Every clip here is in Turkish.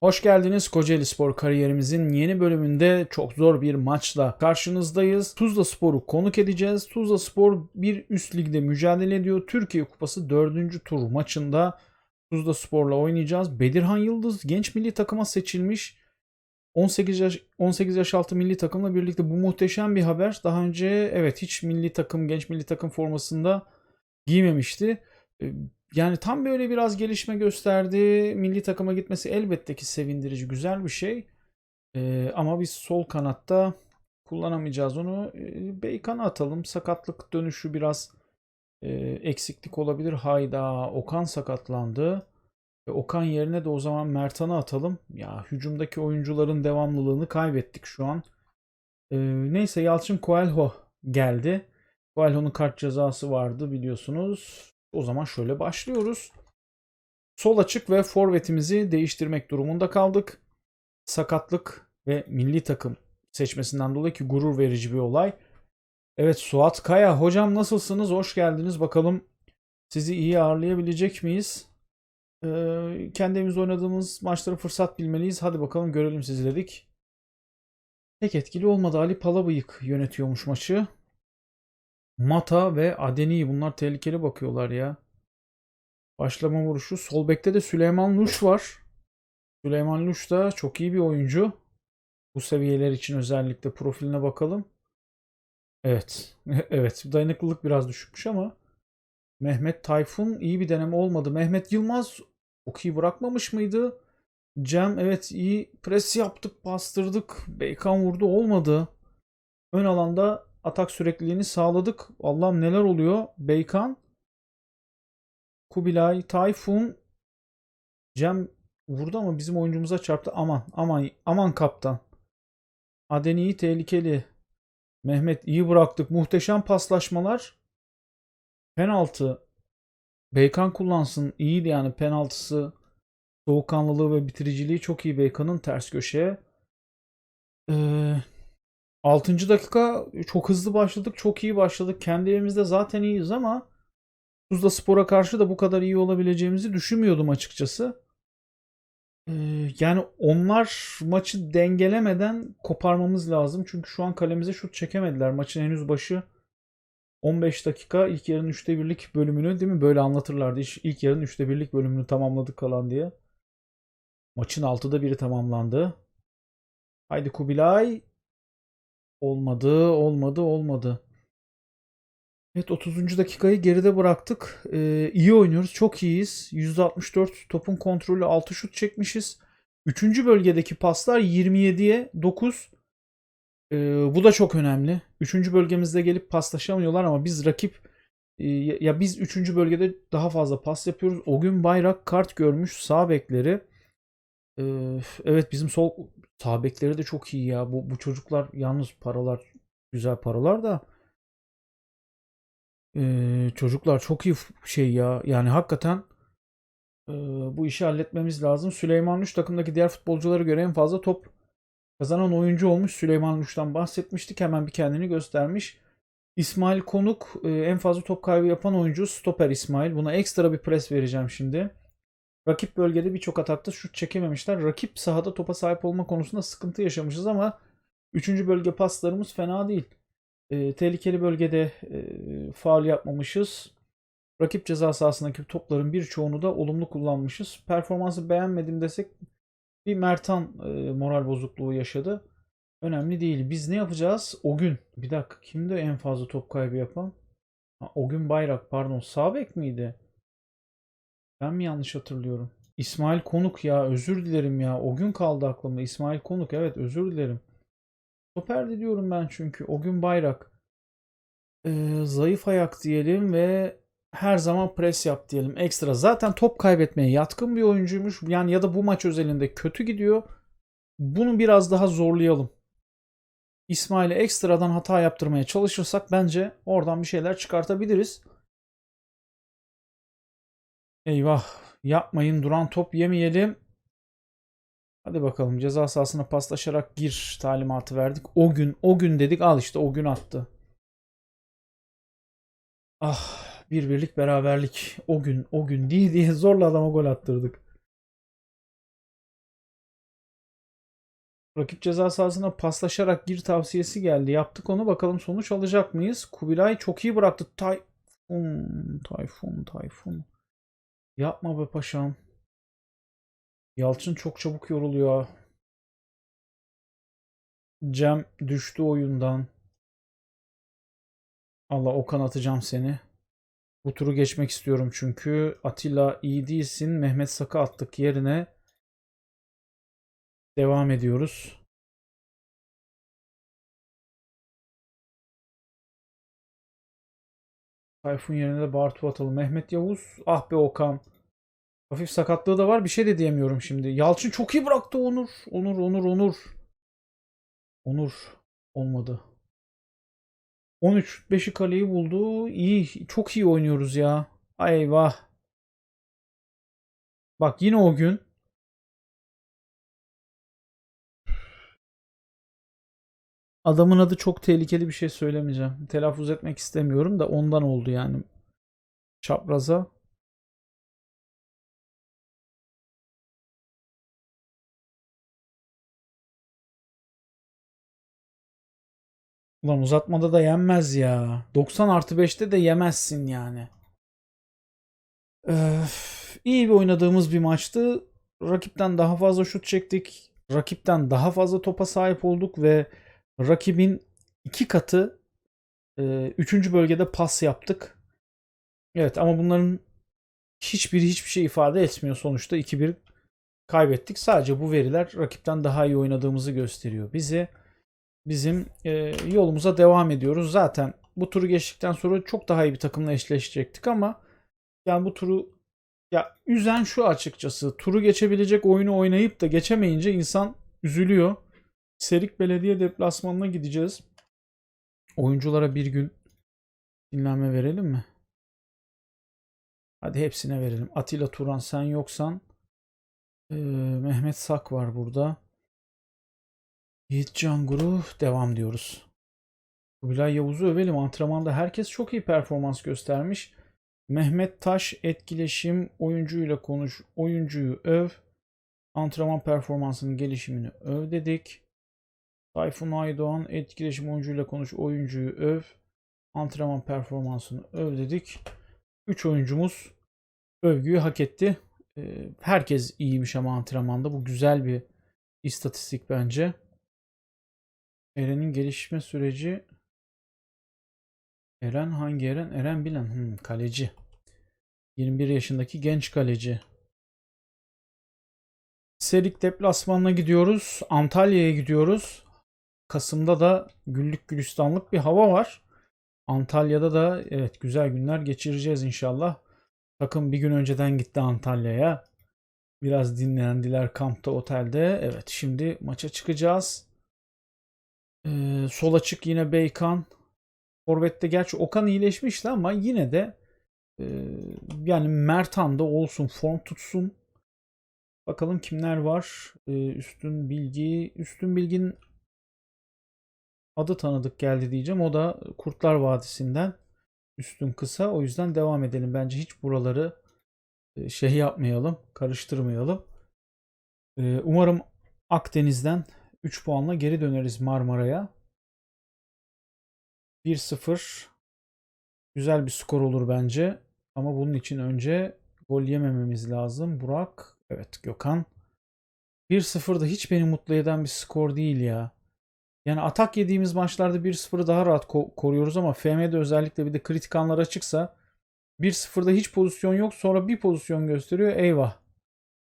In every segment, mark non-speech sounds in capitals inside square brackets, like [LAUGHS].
Hoş geldiniz Kocaeli Spor kariyerimizin yeni bölümünde çok zor bir maçla karşınızdayız. Tuzla Spor'u konuk edeceğiz. Tuzla Spor bir üst ligde mücadele ediyor. Türkiye Kupası 4. tur maçında Tuzla Spor'la oynayacağız. Bedirhan Yıldız genç milli takıma seçilmiş. 18 yaş 18 yaş altı milli takımla birlikte bu muhteşem bir haber. Daha önce evet hiç milli takım genç milli takım formasında giymemişti. Yani tam böyle biraz gelişme gösterdi. Milli takıma gitmesi elbette ki sevindirici, güzel bir şey. Ee, ama biz sol kanatta kullanamayacağız onu. Ee, Beykan'a atalım. Sakatlık dönüşü biraz e, eksiklik olabilir. Hayda, Okan sakatlandı. E, Okan yerine de o zaman Mertan'ı atalım. Ya hücumdaki oyuncuların devamlılığını kaybettik şu an. Ee, neyse Yalçın Coelho geldi. Coelho'nun kart cezası vardı biliyorsunuz. O zaman şöyle başlıyoruz. Sol açık ve forvetimizi değiştirmek durumunda kaldık. Sakatlık ve milli takım seçmesinden dolayı ki gurur verici bir olay. Evet Suat Kaya hocam nasılsınız? Hoş geldiniz. Bakalım sizi iyi ağırlayabilecek miyiz? Ee, kendi oynadığımız maçları fırsat bilmeliyiz. Hadi bakalım görelim sizi dedik. Pek etkili olmadı. Ali Palabıyık yönetiyormuş maçı. Mata ve Adeni bunlar tehlikeli bakıyorlar ya. Başlama vuruşu. Sol bekte de Süleyman Luş var. Süleyman Luş da çok iyi bir oyuncu. Bu seviyeler için özellikle profiline bakalım. Evet. [LAUGHS] Evet. Dayanıklılık biraz düşükmüş ama Mehmet Tayfun iyi bir deneme olmadı. Mehmet Yılmaz çok iyi bırakmamış mıydı? Cem evet iyi pres yaptık, bastırdık. Beykan vurdu olmadı. Ön alanda atak sürekliliğini sağladık. Allah'ım neler oluyor? Beykan, Kubilay, Tayfun, Cem vurdu ama bizim oyuncumuza çarptı. Aman aman aman kaptan. Adeni tehlikeli. Mehmet iyi bıraktık. Muhteşem paslaşmalar. Penaltı. Beykan kullansın. İyiydi yani penaltısı. Soğukkanlılığı ve bitiriciliği çok iyi Beykan'ın ters köşeye. Ee, 6. dakika çok hızlı başladık. Çok iyi başladık. Kendi evimizde zaten iyiyiz ama Tuzla Spor'a karşı da bu kadar iyi olabileceğimizi düşünmüyordum açıkçası. Ee, yani onlar maçı dengelemeden koparmamız lazım. Çünkü şu an kalemize şut çekemediler. Maçın henüz başı 15 dakika ilk yarının 3'te 1'lik bölümünü değil mi? Böyle anlatırlardı. İlk yarının 3'te 1'lik bölümünü tamamladık kalan diye. Maçın 6'da 1'i tamamlandı. Haydi Kubilay. Olmadı, olmadı, olmadı. Evet 30. dakikayı geride bıraktık. Ee, iyi oynuyoruz. Çok iyiyiz. %64 topun kontrolü 6 şut çekmişiz. 3. bölgedeki paslar 27'ye 9. Ee, bu da çok önemli. 3. bölgemizde gelip paslaşamıyorlar ama biz rakip e, ya biz 3. bölgede daha fazla pas yapıyoruz. O gün Bayrak kart görmüş sağ bekleri. Ee, evet bizim sol sağ bekleri de çok iyi ya. Bu, bu çocuklar yalnız paralar güzel paralar da ee, çocuklar çok iyi şey ya. Yani hakikaten e, bu işi halletmemiz lazım. Süleyman Luş takımdaki diğer futbolculara göre en fazla top kazanan oyuncu olmuş. Süleyman Luş'tan bahsetmiştik. Hemen bir kendini göstermiş. İsmail Konuk e, en fazla top kaybı yapan oyuncu stoper İsmail. Buna ekstra bir pres vereceğim şimdi. Rakip bölgede birçok atakta şut çekememişler. Rakip sahada topa sahip olma konusunda sıkıntı yaşamışız ama 3. bölge paslarımız fena değil. E, tehlikeli bölgede e, faul yapmamışız. Rakip ceza sahasındaki topların birçoğunu da olumlu kullanmışız. Performansı beğenmedim desek bir Mertan e, moral bozukluğu yaşadı. Önemli değil. Biz ne yapacağız? O gün. Bir dakika. Kimdi en fazla top kaybı yapan? Ha, o gün Bayrak pardon. Sağ bek miydi? Ben mi yanlış hatırlıyorum? İsmail Konuk ya özür dilerim ya. O gün kaldı aklımda. İsmail Konuk evet özür dilerim. Stoperdi diyorum ben çünkü. O gün Bayrak. Ee, zayıf ayak diyelim ve her zaman pres yap diyelim. Ekstra. Zaten top kaybetmeye yatkın bir oyuncuymuş. Yani ya da bu maç özelinde kötü gidiyor. Bunu biraz daha zorlayalım. İsmail'e ekstradan hata yaptırmaya çalışırsak bence oradan bir şeyler çıkartabiliriz. Eyvah. Yapmayın. Duran top yemeyelim. Hadi bakalım ceza sahasına paslaşarak gir talimatı verdik. O gün o gün dedik al işte o gün attı. Ah bir birlik beraberlik o gün o gün diye diye [LAUGHS] zorla adama gol attırdık. Rakip ceza sahasına paslaşarak gir tavsiyesi geldi. Yaptık onu. Bakalım sonuç alacak mıyız? Kubilay çok iyi bıraktı. Tayfun, Tayfun, Tayfun. Yapma be paşam. Yalçın çok çabuk yoruluyor. Cem düştü oyundan. Allah Okan atacağım seni. Bu turu geçmek istiyorum çünkü. Atilla iyi değilsin. Mehmet Sak'ı attık yerine. Devam ediyoruz. Tayfun yerine de Bartu atalım. Mehmet Yavuz. Ah be Okan. Hafif sakatlığı da var. Bir şey de diyemiyorum şimdi. Yalçın çok iyi bıraktı Onur. Onur, Onur, Onur. Onur. Olmadı. 13 5'i kaleyi buldu. İyi. Çok iyi oynuyoruz ya. Ay eyvah. Bak yine o gün. Adamın adı çok tehlikeli bir şey söylemeyeceğim. Telaffuz etmek istemiyorum da ondan oldu yani. Çapraza. Ulan uzatmada da yenmez ya. 90 artı 5'te de yemezsin yani. Öf, iyi bir oynadığımız bir maçtı. Rakipten daha fazla şut çektik. Rakipten daha fazla topa sahip olduk ve rakibin iki katı e, üçüncü bölgede pas yaptık. Evet ama bunların hiçbiri hiçbir şey ifade etmiyor sonuçta 2-1 kaybettik. Sadece bu veriler rakipten daha iyi oynadığımızı gösteriyor bize. Bizim e, yolumuza devam ediyoruz. Zaten bu turu geçtikten sonra çok daha iyi bir takımla eşleşecektik ama yani bu turu ya üzen şu açıkçası. Turu geçebilecek oyunu oynayıp da geçemeyince insan üzülüyor. Serik Belediye deplasmanına gideceğiz. Oyunculara bir gün dinlenme verelim mi? Hadi hepsine verelim. Atilla Turan sen yoksan ee, Mehmet Sak var burada. Yiğit Canguru devam diyoruz. Kubilay Yavuz'u övelim. Antrenmanda herkes çok iyi performans göstermiş. Mehmet Taş etkileşim oyuncuyla konuş. Oyuncuyu öv. Antrenman performansının gelişimini öv dedik. Tayfun Aydoğan etkileşim oyuncuyla konuş. Oyuncuyu öv. Antrenman performansını öv dedik. 3 oyuncumuz övgüyü hak etti. Ee, Herkes iyiymiş ama antrenmanda. Bu güzel bir istatistik bence. Eren'in gelişme süreci Eren hangi Eren? Eren Bilen. Hmm, kaleci. 21 yaşındaki genç kaleci. Serik deplasmanına gidiyoruz. Antalya'ya gidiyoruz. Kasım'da da güllük gülistanlık bir hava var. Antalya'da da evet güzel günler geçireceğiz inşallah. Takım bir gün önceden gitti Antalya'ya. Biraz dinlendiler kampta otelde. Evet şimdi maça çıkacağız. Ee, sol açık yine Beykan. Forvet'te gerçi Okan iyileşmişti ama yine de e, yani Mertan da olsun form tutsun. Bakalım kimler var. Ee, üstün Bilgi. Üstün Bilgi'nin adı tanıdık geldi diyeceğim. O da Kurtlar Vadisi'nden. Üstün kısa. O yüzden devam edelim. Bence hiç buraları e, şey yapmayalım. Karıştırmayalım. Ee, umarım Akdeniz'den 3 puanla geri döneriz Marmara'ya. 1-0 güzel bir skor olur bence. Ama bunun için önce gol yemememiz lazım. Burak, evet Gökhan. 1-0 da hiç beni mutlu eden bir skor değil ya. Yani atak yediğimiz maçlarda 1-0'ı daha rahat ko- koruyoruz ama FM'de özellikle bir de kritik anlar açıksa 1-0'da hiç pozisyon yok sonra bir pozisyon gösteriyor. Eyvah.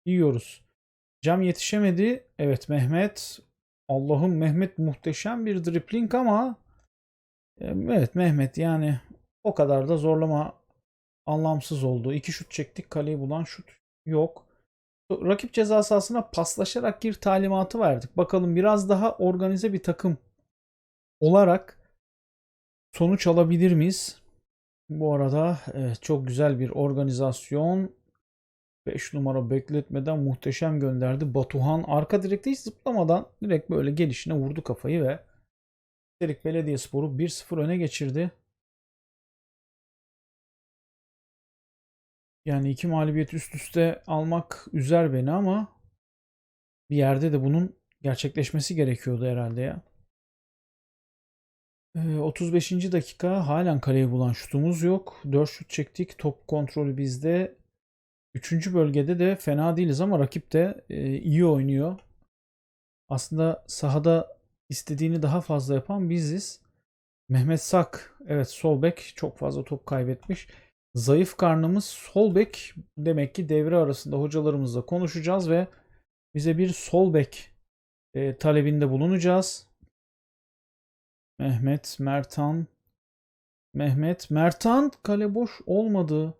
Yiyoruz. Cam yetişemedi. Evet Mehmet. Allah'ım Mehmet muhteşem bir dripling ama evet Mehmet yani o kadar da zorlama anlamsız oldu. İki şut çektik kaleyi bulan şut yok. Rakip ceza sahasına paslaşarak gir talimatı verdik. Bakalım biraz daha organize bir takım olarak sonuç alabilir miyiz? Bu arada çok güzel bir organizasyon. 5 numara bekletmeden muhteşem gönderdi. Batuhan arka direkte hiç zıplamadan direkt böyle gelişine vurdu kafayı ve Serik Belediyespor'u 1-0 öne geçirdi. Yani iki mağlubiyet üst üste almak üzer beni ama bir yerde de bunun gerçekleşmesi gerekiyordu herhalde ya. Ee, 35. dakika halen kaleyi bulan şutumuz yok. 4 şut çektik. Top kontrolü bizde. 3. bölgede de fena değiliz ama rakip de e, iyi oynuyor. Aslında sahada istediğini daha fazla yapan biziz. Mehmet Sak, evet sol bek çok fazla top kaybetmiş. Zayıf karnımız sol bek. Demek ki devre arasında hocalarımızla konuşacağız ve bize bir sol bek e, talebinde bulunacağız. Mehmet, Mertan, Mehmet, Mertan kale boş olmadı.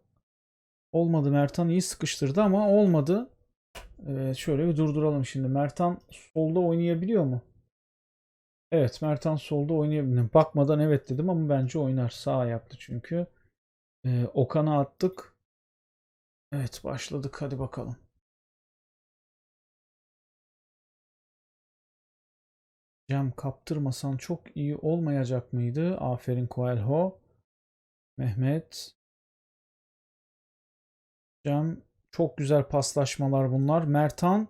Olmadı. Mertan iyi sıkıştırdı ama olmadı. Evet, şöyle bir durduralım şimdi. Mertan solda oynayabiliyor mu? Evet, Mertan solda oynayabilir. Bakmadan evet dedim ama bence oynar. Sağ ayaklı çünkü. Ee, Okan'a attık. Evet, başladık. Hadi bakalım. Cem kaptırmasan çok iyi olmayacak mıydı? Aferin Coelho. Mehmet. Cem çok güzel paslaşmalar bunlar. Mertan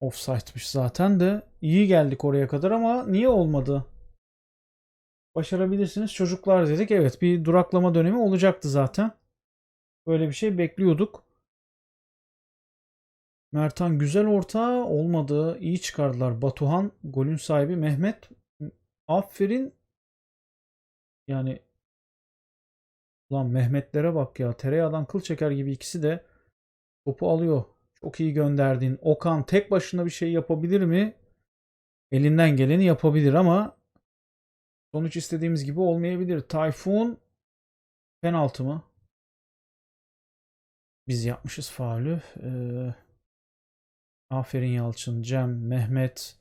offside'mış zaten de iyi geldik oraya kadar ama niye olmadı? Başarabilirsiniz çocuklar dedik. Evet bir duraklama dönemi olacaktı zaten. Böyle bir şey bekliyorduk. Mertan güzel orta olmadı. İyi çıkardılar. Batuhan golün sahibi Mehmet aferin. Yani Ulan Mehmetlere bak ya. Tereyağdan kıl çeker gibi ikisi de topu alıyor. Çok iyi gönderdin. Okan tek başına bir şey yapabilir mi? Elinden geleni yapabilir ama sonuç istediğimiz gibi olmayabilir. Tayfun penaltı mı? Biz yapmışız faulü. Ee, aferin Yalçın, Cem, Mehmet.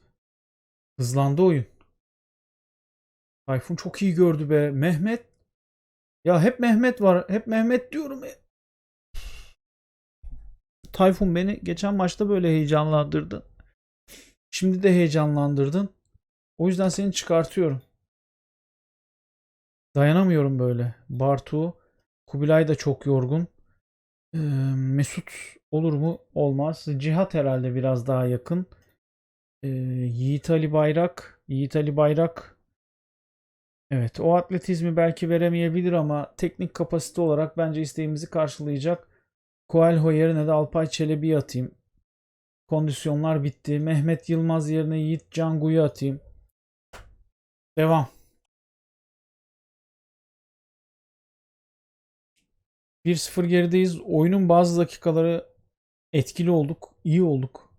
Hızlandı oyun. Tayfun çok iyi gördü be. Mehmet ya hep Mehmet var. Hep Mehmet diyorum. Tayfun beni geçen maçta böyle heyecanlandırdı. Şimdi de heyecanlandırdın. O yüzden seni çıkartıyorum. Dayanamıyorum böyle. Bartu, Kubilay da çok yorgun. Ee, Mesut olur mu? Olmaz. Cihat herhalde biraz daha yakın. Ee, Yiğit Ali Bayrak. Yiğit Ali Bayrak Evet, o atletizmi belki veremeyebilir ama teknik kapasite olarak bence isteğimizi karşılayacak. Coelho yerine de Alpay Çelebi'yi atayım. Kondisyonlar bitti. Mehmet Yılmaz yerine Yiğit Cangu'yu atayım. Devam. Bir sıfır gerideyiz. Oyunun bazı dakikaları etkili olduk, iyi olduk.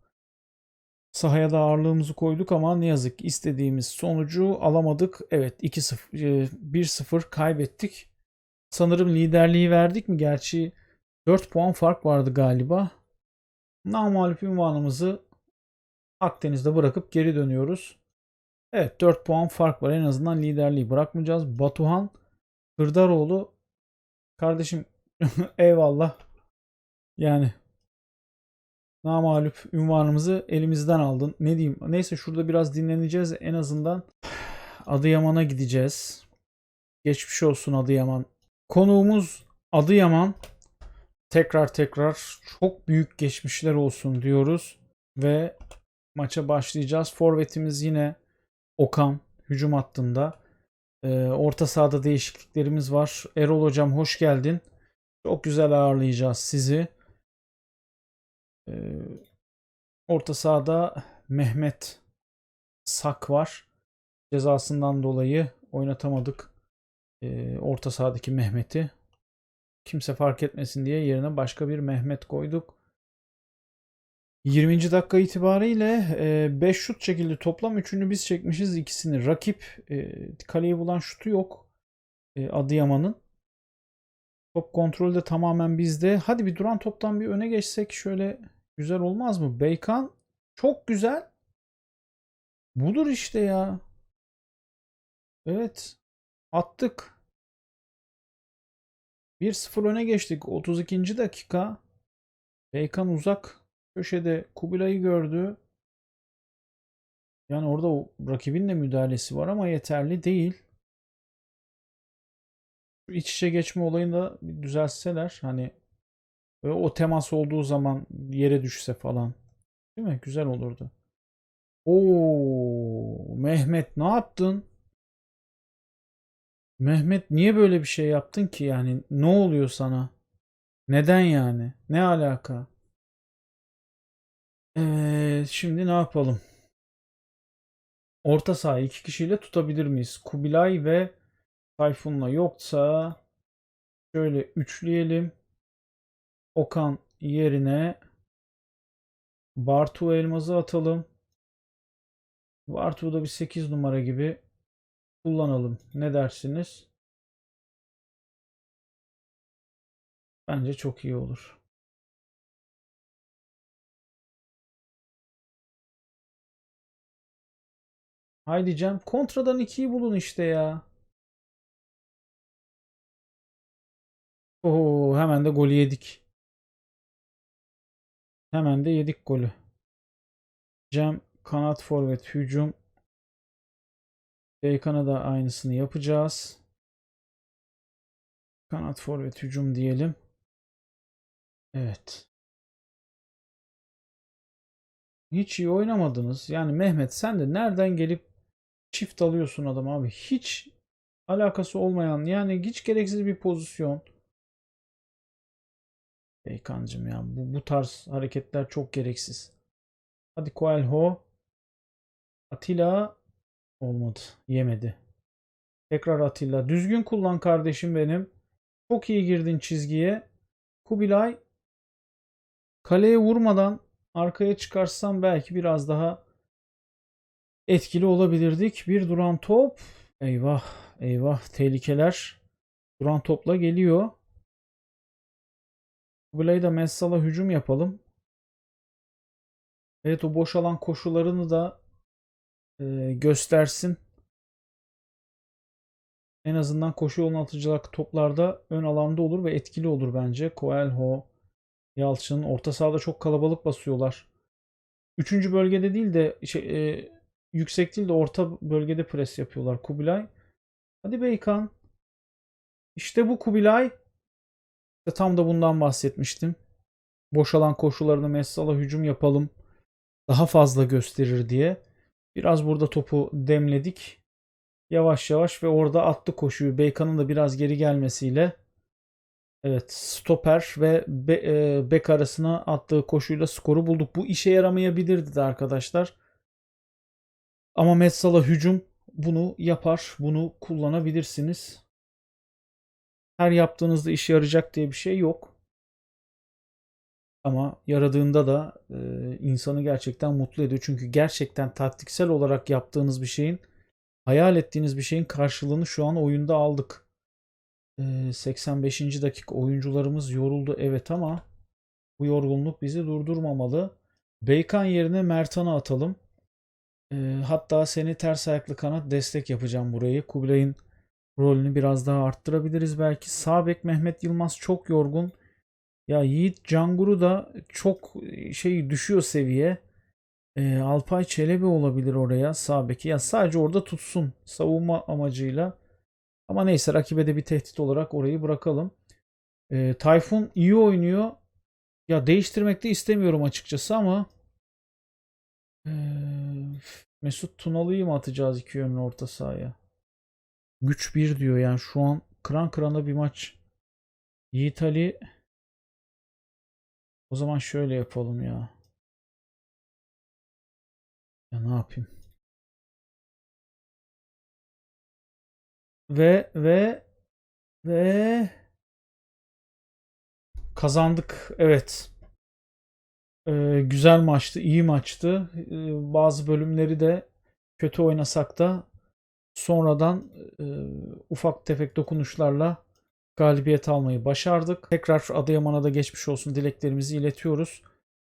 Sahaya da ağırlığımızı koyduk ama ne yazık istediğimiz sonucu alamadık. Evet 2-0 1-0 e, kaybettik. Sanırım liderliği verdik mi? Gerçi 4 puan fark vardı galiba. Namalip ünvanımızı Akdeniz'de bırakıp geri dönüyoruz. Evet 4 puan fark var. En azından liderliği bırakmayacağız. Batuhan Kırdaroğlu kardeşim [LAUGHS] eyvallah. Yani namalup ünvanımızı elimizden aldın. Ne diyeyim? Neyse şurada biraz dinleneceğiz. En azından Adıyaman'a gideceğiz. Geçmiş olsun Adıyaman. Konuğumuz Adıyaman. Tekrar tekrar çok büyük geçmişler olsun diyoruz. Ve maça başlayacağız. Forvetimiz yine Okan hücum hattında. Ee, orta sahada değişikliklerimiz var. Erol hocam hoş geldin. Çok güzel ağırlayacağız sizi. Ee, orta sahada Mehmet Sak var. Cezasından dolayı oynatamadık ee, orta sahadaki Mehmet'i. Kimse fark etmesin diye yerine başka bir Mehmet koyduk. 20. dakika itibariyle 5 e, şut çekildi. Toplam 3'ünü biz çekmişiz. ikisini rakip kaleyi bulan şutu yok. Adıyaman'ın. Top kontrolü de tamamen bizde. Hadi bir duran toptan bir öne geçsek şöyle Güzel olmaz mı? Bacon çok güzel. Budur işte ya. Evet. Attık. 1-0 öne geçtik. 32. dakika. Bacon uzak köşede Kubilay'ı gördü. Yani orada o rakibin de müdahalesi var ama yeterli değil. İç içe geçme olayını da bir düzeltseler hani ve o temas olduğu zaman yere düşse falan. Değil mi? Güzel olurdu. Oo, Mehmet ne yaptın? Mehmet niye böyle bir şey yaptın ki yani? Ne oluyor sana? Neden yani? Ne alaka? Evet, şimdi ne yapalım? Orta saha iki kişiyle tutabilir miyiz? Kubilay ve Tayfun'la yoksa şöyle üçleyelim. Okan yerine Bartu Elmaz'ı atalım. Bartu'yu da bir 8 numara gibi kullanalım. Ne dersiniz? Bence çok iyi olur. Haydi Cem. Kontradan 2'yi bulun işte ya. Oo, hemen de golü yedik. Hemen de yedik golü. Cem kanat forvet hücum. Beykan'a da aynısını yapacağız. Kanat forvet hücum diyelim. Evet. Hiç iyi oynamadınız. Yani Mehmet sen de nereden gelip çift alıyorsun adam abi. Hiç alakası olmayan yani hiç gereksiz bir pozisyon. Beykancım ya bu, bu tarz hareketler çok gereksiz. Hadi Coelho. Atilla olmadı. Yemedi. Tekrar Atilla. Düzgün kullan kardeşim benim. Çok iyi girdin çizgiye. Kubilay kaleye vurmadan arkaya çıkarsam belki biraz daha etkili olabilirdik. Bir duran top. Eyvah, eyvah tehlikeler. Duran topla geliyor. Kubilay'ı da Messal'a hücum yapalım. Evet o boş alan koşularını da e, göstersin. En azından koşu yoluna atacak toplarda ön alanda olur ve etkili olur bence. Coelho, Yalçın orta sahada çok kalabalık basıyorlar. Üçüncü bölgede değil de şey, e, yüksek değil de orta bölgede pres yapıyorlar Kubilay. Hadi Beykan. İşte bu Kubilay. İşte tam da bundan bahsetmiştim. Boşalan koşularını Messal'a hücum yapalım. Daha fazla gösterir diye. Biraz burada topu demledik. Yavaş yavaş ve orada attı koşuyu. Beykan'ın da biraz geri gelmesiyle Evet, stoper ve e, bek arasına attığı koşuyla skoru bulduk. Bu işe yaramayabilirdi de arkadaşlar. Ama Metsala hücum bunu yapar. Bunu kullanabilirsiniz. Her yaptığınızda işe yarayacak diye bir şey yok. Ama yaradığında da e, insanı gerçekten mutlu ediyor. Çünkü gerçekten taktiksel olarak yaptığınız bir şeyin, hayal ettiğiniz bir şeyin karşılığını şu an oyunda aldık. E, 85. dakika oyuncularımız yoruldu evet ama bu yorgunluk bizi durdurmamalı. Beykan yerine Mertan'ı atalım. E, hatta seni ters ayaklı kanat destek yapacağım burayı. Kubilay'ın rolünü biraz daha arttırabiliriz belki. Sağ bek Mehmet Yılmaz çok yorgun. Ya Yiğit Canguru da çok şey düşüyor seviye. E, Alpay Çelebi olabilir oraya sağ beki. Ya sadece orada tutsun savunma amacıyla. Ama neyse rakibe de bir tehdit olarak orayı bırakalım. E, Tayfun iyi oynuyor. Ya değiştirmek de istemiyorum açıkçası ama e, Mesut Tunalı'yı mı atacağız iki yönlü orta sahaya? Güç 1 diyor yani şu an kıran kırana bir maç. Yiğit Ali o zaman şöyle yapalım ya. Ya ne yapayım? Ve ve ve kazandık. Evet. Ee, güzel maçtı, iyi maçtı. Ee, bazı bölümleri de kötü oynasak da sonradan e, ufak tefek dokunuşlarla galibiyet almayı başardık. Tekrar Adıyaman'a da geçmiş olsun dileklerimizi iletiyoruz.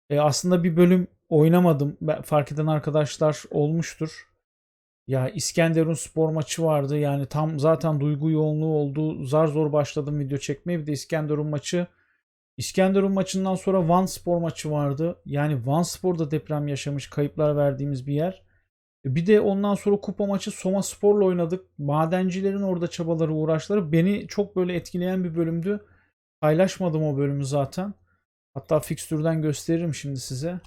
E, aslında bir bölüm oynamadım. Ben, fark eden arkadaşlar olmuştur. Ya İskenderun spor maçı vardı. Yani tam zaten duygu yoğunluğu oldu. Zar zor başladım video çekmeye. Bir de İskenderun maçı. İskenderun maçından sonra Van Spor maçı vardı. Yani Van Spor da deprem yaşamış. Kayıplar verdiğimiz bir yer. Bir de ondan sonra kupa maçı Soma Spor'la oynadık. Madencilerin orada çabaları, uğraşları beni çok böyle etkileyen bir bölümdü. Paylaşmadım o bölümü zaten. Hatta fikstürden gösteririm şimdi size.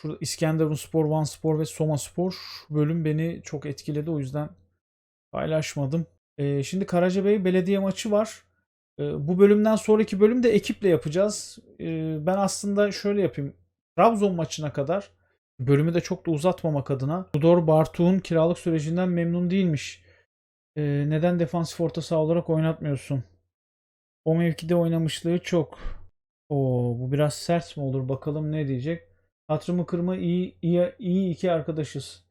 Şurada İskenderun Spor, Van Spor ve Soma Spor bölüm beni çok etkiledi. O yüzden paylaşmadım. Ee, şimdi Karacabey belediye maçı var. Ee, bu bölümden sonraki bölüm de ekiple yapacağız. Ee, ben aslında şöyle yapayım. Trabzon maçına kadar bölümü de çok da uzatmamak adına Tudor Bartu'nun kiralık sürecinden memnun değilmiş. Ee, neden defansif orta saha olarak oynatmıyorsun? O mevkide oynamışlığı çok. Oo, bu biraz sert mi olur? Bakalım ne diyecek. Hatırımı kırma iyi, iyi, iyi iki arkadaşız.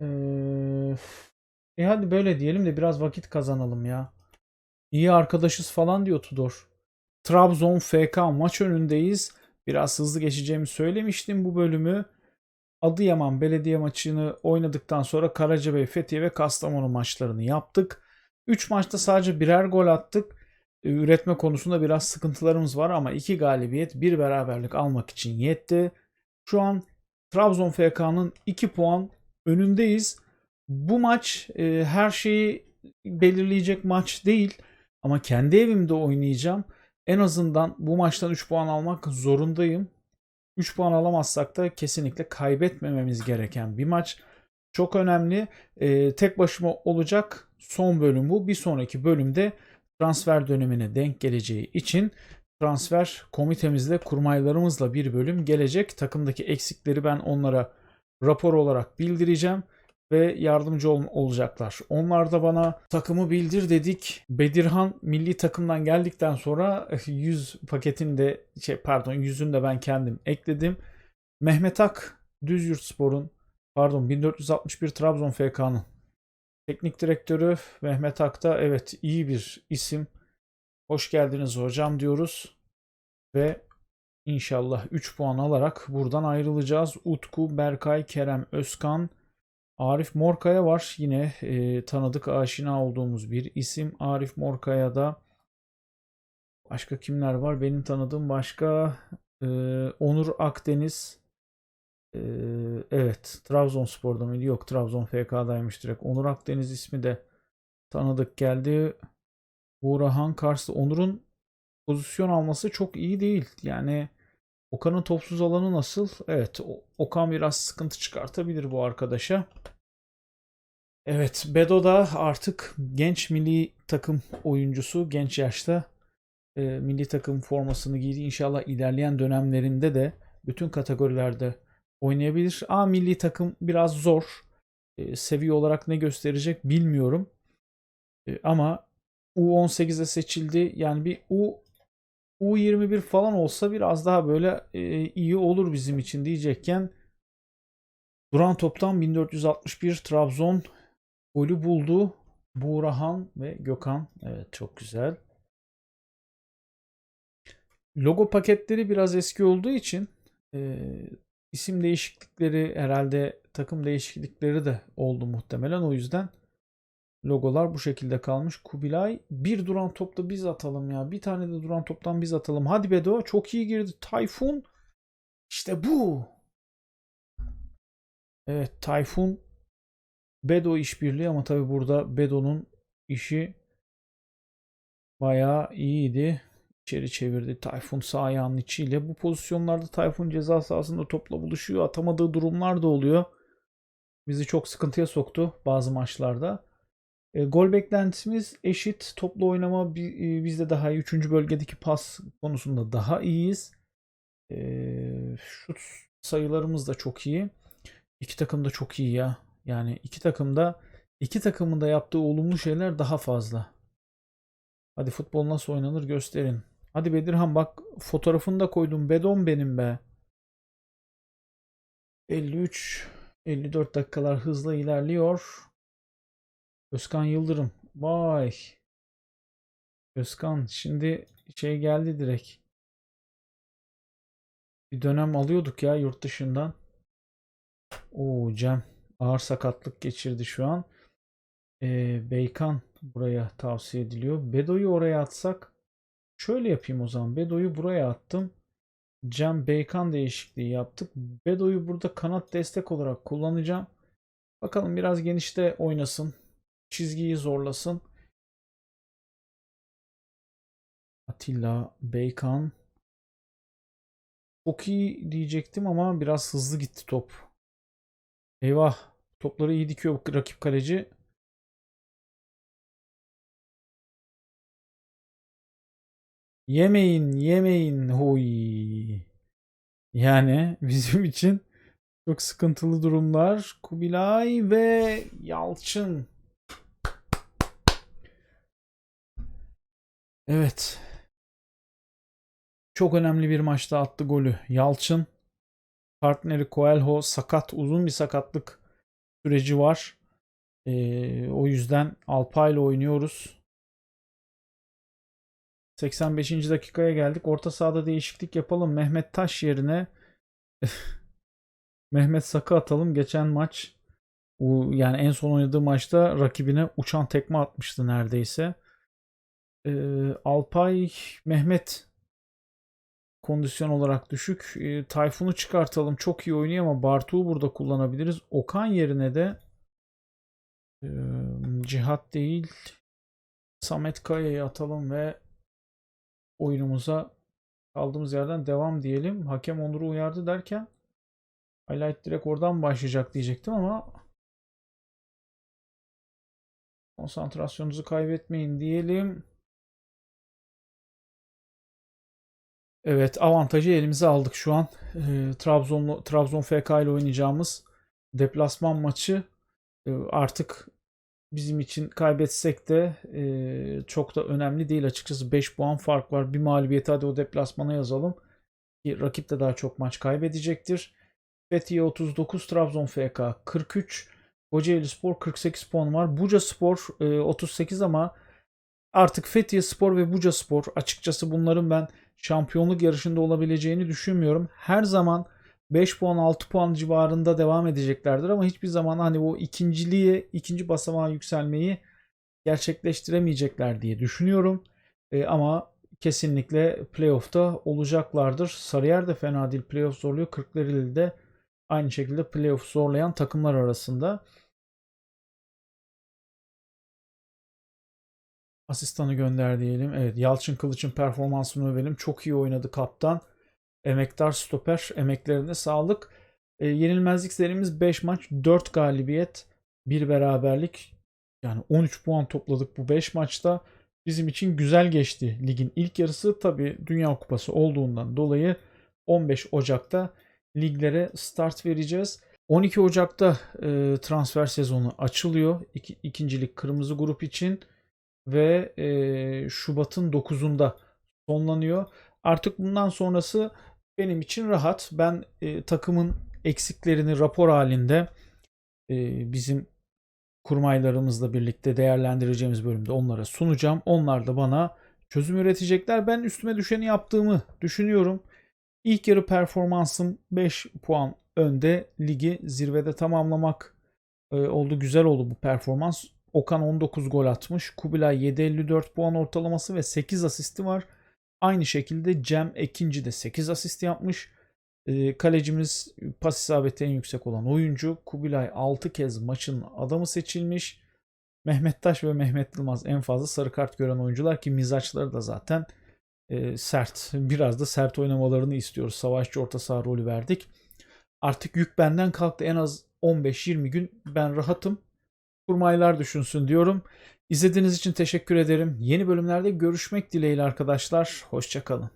Ee, e hadi böyle diyelim de biraz vakit kazanalım ya. İyi arkadaşız falan diyor Tudor. Trabzon FK maç önündeyiz. Biraz hızlı geçeceğimi söylemiştim bu bölümü. Adıyaman Belediye maçını oynadıktan sonra Karacabey, Fethiye ve Kastamonu maçlarını yaptık. 3 maçta sadece birer gol attık. Ee, Üretme konusunda biraz sıkıntılarımız var ama 2 galibiyet, 1 beraberlik almak için yetti. Şu an Trabzon FK'nın 2 puan önündeyiz. Bu maç e, her şeyi belirleyecek maç değil ama kendi evimde oynayacağım. En azından bu maçtan 3 puan almak zorundayım. 3 puan alamazsak da kesinlikle kaybetmememiz gereken bir maç. Çok önemli. Ee, tek başıma olacak son bölüm bu. Bir sonraki bölümde transfer dönemine denk geleceği için transfer komitemizle, kurmaylarımızla bir bölüm gelecek. Takımdaki eksikleri ben onlara rapor olarak bildireceğim ve yardımcı ol- olacaklar. Onlar da bana takımı bildir dedik. Bedirhan milli takımdan geldikten sonra 100 paketini de şey pardon 100'ünü de ben kendim ekledim. Mehmet Ak Düzyurt Spor'un pardon 1461 Trabzon FK'nın teknik direktörü Mehmet Ak da evet iyi bir isim. Hoş geldiniz hocam diyoruz. Ve inşallah 3 puan alarak buradan ayrılacağız. Utku, Berkay, Kerem, Özkan, Arif Morkaya var. Yine e, tanıdık, aşina olduğumuz bir isim. Arif Morkaya da başka kimler var? Benim tanıdığım başka e, Onur Akdeniz. E, evet, Trabzonspor'da mıydı? Yok, Trabzon FK'daymış direkt. Onur Akdeniz ismi de tanıdık geldi. Uğrahan Karslı. Onur'un pozisyon alması çok iyi değil. Yani Okan'ın topsuz alanı nasıl? Evet, Okan biraz sıkıntı çıkartabilir bu arkadaşa. Evet, Bedo da artık genç milli takım oyuncusu, genç yaşta e, milli takım formasını giydi. İnşallah ilerleyen dönemlerinde de bütün kategorilerde oynayabilir. A milli takım biraz zor. E, seviye olarak ne gösterecek bilmiyorum. E, ama U18'e seçildi. Yani bir U U21 falan olsa biraz daha böyle e, iyi olur bizim için diyecekken duran toptan 1461 Trabzon golü buldu. Buğrahan ve Gökhan. Evet çok güzel. Logo paketleri biraz eski olduğu için e, isim değişiklikleri herhalde takım değişiklikleri de oldu muhtemelen. O yüzden logolar bu şekilde kalmış. Kubilay bir duran topta biz atalım ya. Bir tane de duran toptan biz atalım. Hadi Bedo çok iyi girdi. Tayfun işte bu. Evet Tayfun Bedo işbirliği ama tabi burada Bedo'nun işi bayağı iyiydi. İçeri çevirdi Tayfun sağ ayağının içiyle. Bu pozisyonlarda Tayfun ceza sahasında topla buluşuyor. Atamadığı durumlar da oluyor. Bizi çok sıkıntıya soktu bazı maçlarda. E, gol beklentimiz eşit. Toplu oynama e, bizde daha iyi. Üçüncü bölgedeki pas konusunda daha iyiyiz. E, şut sayılarımız da çok iyi. İki takım da çok iyi ya. Yani iki takımda iki takımın da yaptığı olumlu şeyler daha fazla. Hadi futbol nasıl oynanır gösterin. Hadi Bedirhan bak fotoğrafını da koydum. Bedon benim be. 53 54 dakikalar hızla ilerliyor. Özkan Yıldırım. Vay. Özkan şimdi şey geldi direkt. Bir dönem alıyorduk ya yurt dışından. Oo Cem ağır sakatlık geçirdi şu an. Ee, Beykan buraya tavsiye ediliyor. Bedo'yu oraya atsak şöyle yapayım o zaman. Bedo'yu buraya attım. Cem Beykan değişikliği yaptık. Bedo'yu burada kanat destek olarak kullanacağım. Bakalım biraz genişte oynasın. Çizgiyi zorlasın. Atilla Beykan Çok iyi diyecektim ama biraz hızlı gitti top. Eyvah. Topları iyi dikiyor rakip kaleci. Yemeyin, yemeyin. Huy. Yani [LAUGHS] bizim için çok sıkıntılı durumlar. Kubilay ve Yalçın. Evet. Çok önemli bir maçta attı golü. Yalçın. Partneri Coelho sakat. Uzun bir sakatlık süreci var. Ee, o yüzden Alpay ile oynuyoruz. 85. dakikaya geldik. Orta sahada değişiklik yapalım. Mehmet Taş yerine [LAUGHS] Mehmet Sakı atalım. Geçen maç yani en son oynadığı maçta rakibine uçan tekme atmıştı neredeyse. Ee, Alpay Mehmet kondisyon olarak düşük. Ee, Tayfun'u çıkartalım. Çok iyi oynuyor ama Bartu'yu burada kullanabiliriz. Okan yerine de e, Cihat değil Samet Kaya'yı atalım ve oyunumuza kaldığımız yerden devam diyelim. Hakem Onur'u uyardı derken highlight direkt oradan başlayacak diyecektim ama konsantrasyonunuzu kaybetmeyin diyelim. Evet avantajı elimize aldık şu an. E, Trabzonlu Trabzon FK ile oynayacağımız deplasman maçı e, artık bizim için kaybetsek de e, çok da önemli değil açıkçası. 5 puan fark var. Bir mağlubiyeti hadi o deplasmana yazalım. Ki rakip de daha çok maç kaybedecektir. Fethiye 39, Trabzon FK 43, Kocaeli Spor 48 puan var. Buca Spor e, 38 ama artık Fethiye Spor ve Buca Spor açıkçası bunların ben şampiyonluk yarışında olabileceğini düşünmüyorum. Her zaman 5 puan 6 puan civarında devam edeceklerdir ama hiçbir zaman hani o ikinciliğe ikinci basamağa yükselmeyi gerçekleştiremeyecekler diye düşünüyorum. E, ama kesinlikle playoff'ta olacaklardır. Sarıyer de fena değil playoff zorluyor. Kırklareli de aynı şekilde playoff zorlayan takımlar arasında. Asistanı gönder diyelim. Evet Yalçın Kılıç'ın performansını övelim. Çok iyi oynadı kaptan. Emektar stoper. Emeklerine sağlık. E, yenilmezlik serimiz 5 maç 4 galibiyet 1 beraberlik. Yani 13 puan topladık bu 5 maçta. Bizim için güzel geçti ligin ilk yarısı. Tabi Dünya Kupası olduğundan dolayı 15 Ocak'ta liglere start vereceğiz. 12 Ocak'ta e, transfer sezonu açılıyor. İki, ikincilik kırmızı grup için ve e, Şubat'ın 9'unda sonlanıyor. Artık bundan sonrası benim için rahat. Ben e, takımın eksiklerini rapor halinde e, bizim kurmaylarımızla birlikte değerlendireceğimiz bölümde onlara sunacağım. Onlar da bana çözüm üretecekler. Ben üstüme düşeni yaptığımı düşünüyorum. İlk yarı performansım 5 puan önde ligi zirvede tamamlamak e, oldu. Güzel oldu bu performans. Okan 19 gol atmış. Kubilay 7.54 puan ortalaması ve 8 asisti var. Aynı şekilde Cem Ekinci de 8 asist yapmış. E, kalecimiz pas isabeti en yüksek olan oyuncu. Kubilay 6 kez maçın adamı seçilmiş. Mehmet Taş ve Mehmet Yılmaz en fazla sarı kart gören oyuncular ki mizaçları da zaten e, sert. Biraz da sert oynamalarını istiyoruz. Savaşçı orta saha rolü verdik. Artık yük benden kalktı. En az 15-20 gün ben rahatım. Kurmaylar düşünsün diyorum. İzlediğiniz için teşekkür ederim. Yeni bölümlerde görüşmek dileğiyle arkadaşlar. Hoşçakalın.